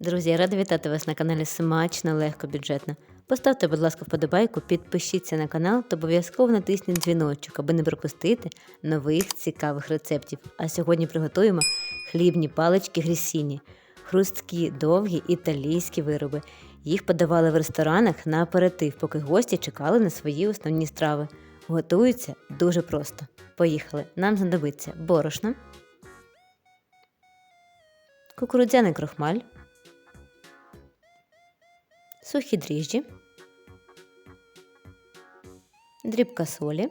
Друзі, я рада вітати вас на каналі Смачно, легко, бюджетно. Поставте, будь ласка, вподобайку, підпишіться на канал та обов'язково натисніть дзвіночок, аби не пропустити нових цікавих рецептів. А сьогодні приготуємо хлібні палички грісіні, хрусткі, довгі італійські вироби. Їх подавали в ресторанах на аперитив, поки гості чекали на свої основні страви. Готуються дуже просто. Поїхали! Нам знадобиться борошно, кукурудзяний крохмаль сухі дріжджі, дрібка солі,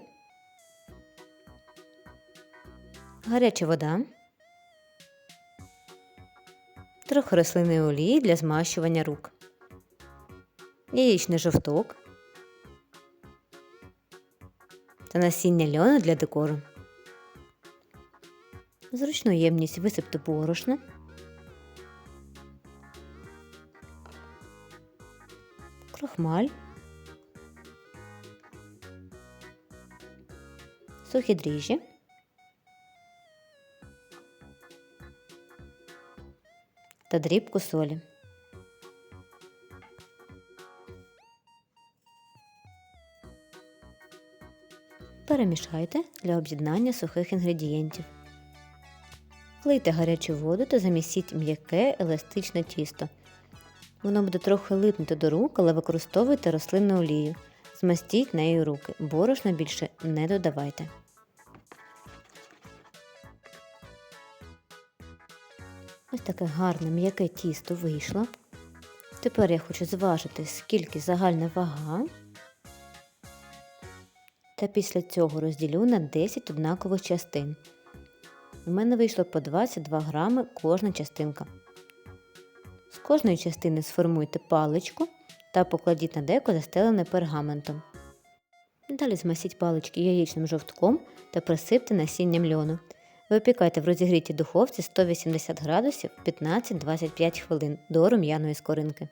гаряча вода, трохи рослинної олії для змащування рук, яєчний жовток та насіння льону для декору. Зручну ємність висипте борошно. Крохмаль, сухі дріжджі, та дрібку солі. Перемішайте для об'єднання сухих інгредієнтів. Влийте гарячу воду та замісіть м'яке еластичне тісто. Воно буде трохи липнути до рук, але використовуйте рослинну олію. Змастіть нею руки. Борошна більше не додавайте. Ось таке гарне м'яке тісто вийшло. Тепер я хочу зважити, скільки загальна вага. Та після цього розділю на 10 однакових частин. У мене вийшло по 22 грами кожна частинка. З кожної частини сформуйте паличку та покладіть на деко застелене пергаментом. Далі змасіть палички яєчним жовтком та присипте насінням льону. Випікайте в розігрітій духовці 180 градусів 15-25 хвилин до рум'яної скоринки.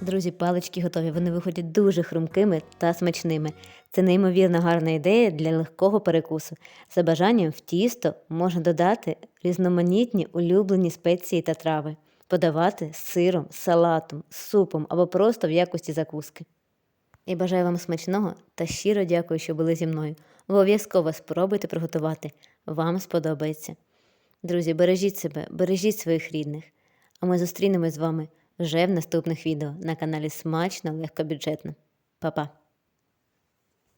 Друзі, палички готові, вони виходять дуже хрумкими та смачними. Це неймовірно гарна ідея для легкого перекусу. За бажанням в тісто можна додати різноманітні улюблені спеції та трави подавати з сиром, салатом, супом або просто в якості закуски. І бажаю вам смачного та щиро дякую, що були зі мною. Обов'язково спробуйте приготувати. Вам сподобається. Друзі, бережіть себе, бережіть своїх рідних. А ми зустрінемось з вами вже в наступних відео на каналі Смачно, легко бюджетно. Па-па!